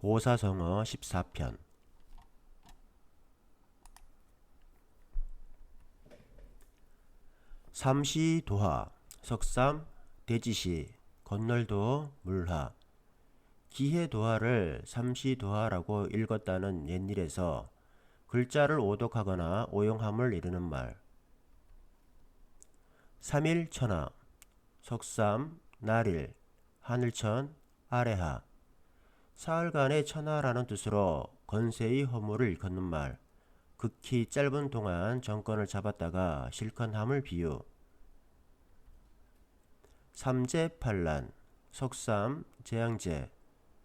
고사성어 14편. 삼시 도하 석삼 대지시 건널도 물하. 기해 도하를 삼시 도하라고 읽었다는 옛일에서 글자를 오독하거나 오용함을 이르는 말. 삼일천하 석삼 날일 하늘천 아래하 사흘간의 천하라는 뜻으로 건세의 허물을 일컫는 말 극히 짧은 동안 정권을 잡았다가 실컷함을 비유. 삼재팔란 석삼 재앙제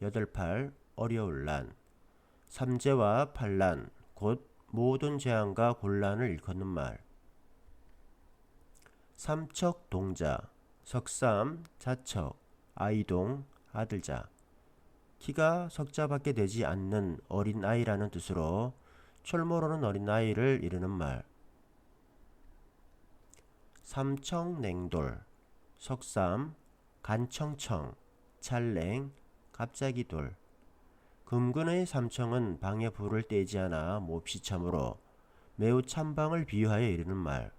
여덟팔 어려울 난 삼재와 팔란 곧 모든 재앙과 곤란을 일컫는 말. 삼척 동자 석삼 자척 아이동 아들자 키가 석자밖에 되지 않는 어린 아이라는 뜻으로 철모르는 어린 아이를 이르는 말. 삼청냉돌 석삼 간청청 찰냉 갑자기돌. 금근의 삼청은 방에 불을 떼지 않아 몹시 참으로 매우 참방을 비유하여 이르는 말.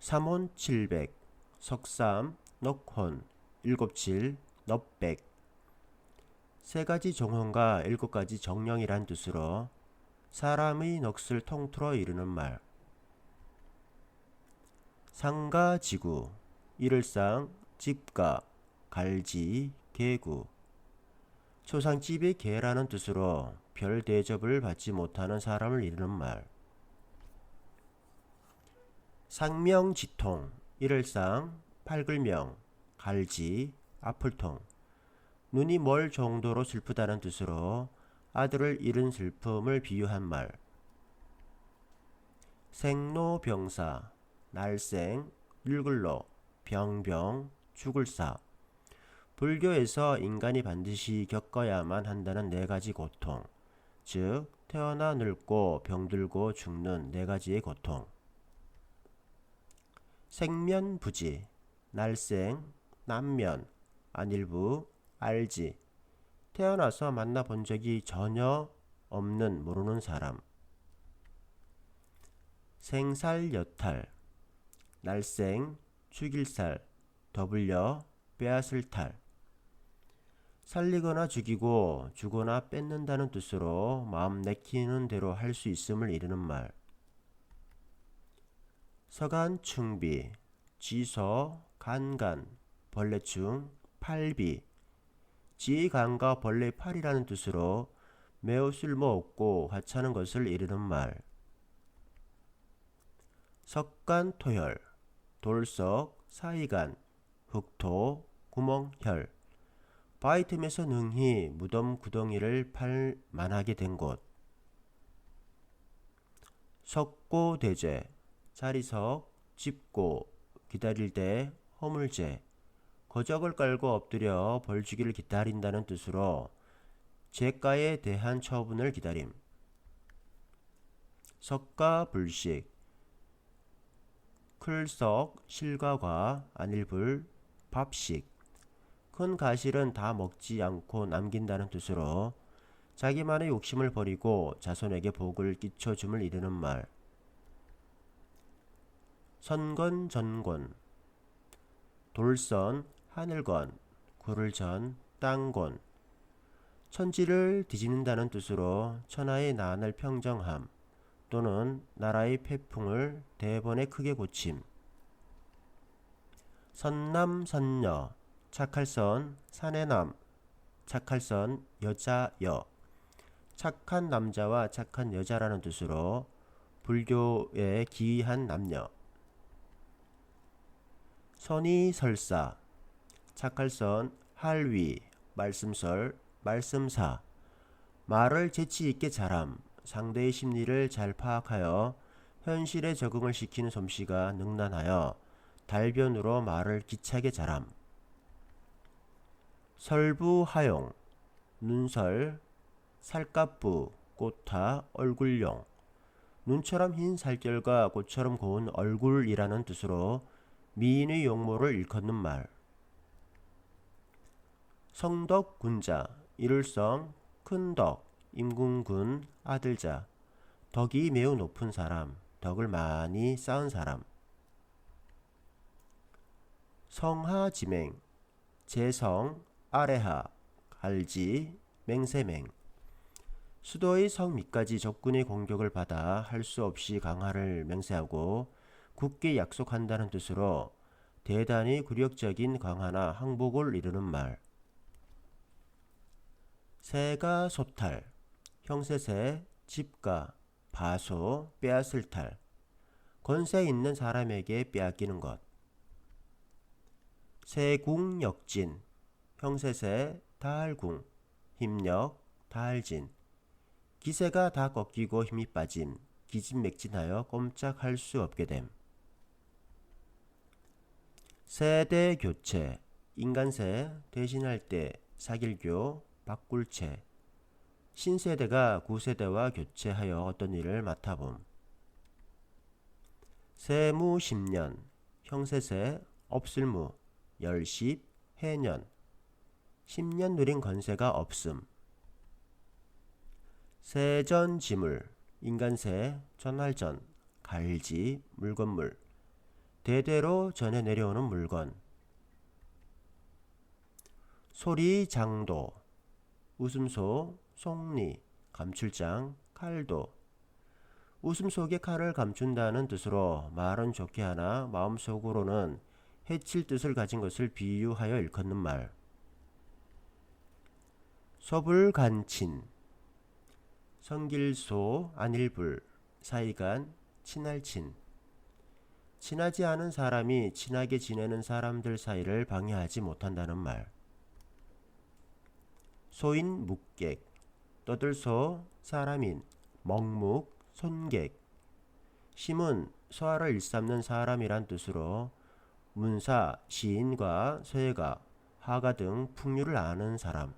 삼혼 칠백 석삼 넉혼 일곱칠 넙백 세 가지 종혼과 일곱 가지 정령이란 뜻으로 사람의 넋을 통틀어 이르는 말. 상가 지구. 일을상 집가. 갈지 개구. 초상집의 개라는 뜻으로 별 대접을 받지 못하는 사람을 이르는 말. 상명지통. 일을상 팔글명. 갈지 아플통 눈이 멀 정도로 슬프다는 뜻으로 아들을 잃은 슬픔을 비유한 말. 생로병사 날생 늙을로 병병 죽을사. 불교에서 인간이 반드시 겪어야만 한다는 네 가지 고통 즉 태어나 늙고 병들고 죽는 네 가지의 고통. 생면부지 날생 남면 안일부 알지. 태어나서 만나본 적이 전혀 없는 모르는 사람. 생살 여탈 날생 죽일살 더불려 빼앗을 탈. 살리거나 죽이고 주거나 뺏는다는 뜻으로 마음 내키는 대로 할 수 있음을 이르는 말. 서간 충비 지서 간간 벌레충 팔비 지간과 벌레 팔이라는 뜻으로 매우 쓸모없고 하찮은 것을 이르는 말. 석간 토혈 돌석 사이간 흑토 구멍혈. 바위 틈에서 능히 무덤 구덩이를 팔 만하게 된 곳. 석고 대제 자리석 짚고 기다릴 때 허물제 거적을 깔고 엎드려 벌주기를 기다린다는 뜻으로 죄가에 대한 처분을 기다림. 석가 불식. 클석 실과과 안일불 밥식. 큰 가실은 다 먹지 않고 남긴다는 뜻으로 자기만의 욕심을 버리고 자손에게 복을 끼쳐줌을 이르는 말. 선건 전권. 돌선 하늘건 구를전 땅건 천지를 뒤집는다는 뜻으로 천하의 난을 평정함 또는 나라의 폐풍을 대번에 크게 고침. 선남 선녀 착할선 사내남 착할선 여자 여. 착한 남자와 착한 여자라는 뜻으로 불교에 기이한 남녀. 선의설사 착할선 할위 말씀설 말씀사 말을 재치 있게 잘함 상대의 심리를 잘 파악하여 현실에 적응을 시키는 솜씨가 능란하여 달변으로 말을 기차게 잘함. 설부하용 눈설 살갑부 꽃타 얼굴용. 눈처럼 흰 살결과 꽃처럼 고운 얼굴이라는 뜻으로 미인의 용모를 일컫는 말 성덕 군자 이룰성 큰덕 임궁군 아들자. 덕이 매우 높은 사람 덕을 많이 쌓은 사람. 성하지맹 재성 아래하 갈지 맹세맹. 수도의 성 밑까지 적군의 공격을 받아 할 수 없이 강화를 맹세하고 굳게 약속한다는 뜻으로 대단히 굴욕적인 강화나 항복을 이루는 말. 세가 소탈, 형세세, 집가, 바소, 빼앗을 탈, 권세 있는 사람에게 빼앗기는 것. 세궁역진, 형세세, 다할궁, 힘력, 다할진. 기세가 다 꺾이고 힘이 빠짐, 기진맥진하여 꼼짝할 수 없게 됨. 세대 교체, 인간세, 대신할 때, 사길교, 바꿀체. 신세대가 구세대와 교체하여 어떤 일을 맡아봄. 세무 10년, 형세세, 없을무, 열십, 해년. 10년 누린 건세가 없음. 세전 지물, 인간세, 전할전, 갈지, 물건물. 대대로 전해 내려오는 물건. 소리 장도, 웃음소, 속리, 감출장, 칼도. 웃음 속에 칼을 감춘다는 뜻으로 말은 좋게 하나 마음속으로는 해칠 뜻을 가진 것을 비유하여 일컫는 말. 소불간친, 성길소, 안일불, 사이간, 친할친. 친하지 않은 사람이 친하게 지내는 사람들 사이를 방해하지 못한다는 말. 소인 묵객, 떠들소, 사람인, 먹묵, 손객. 심은 소화를 일삼는 사람이란 뜻으로 문사, 시인과 서예가, 화가 등 풍류를 아는 사람.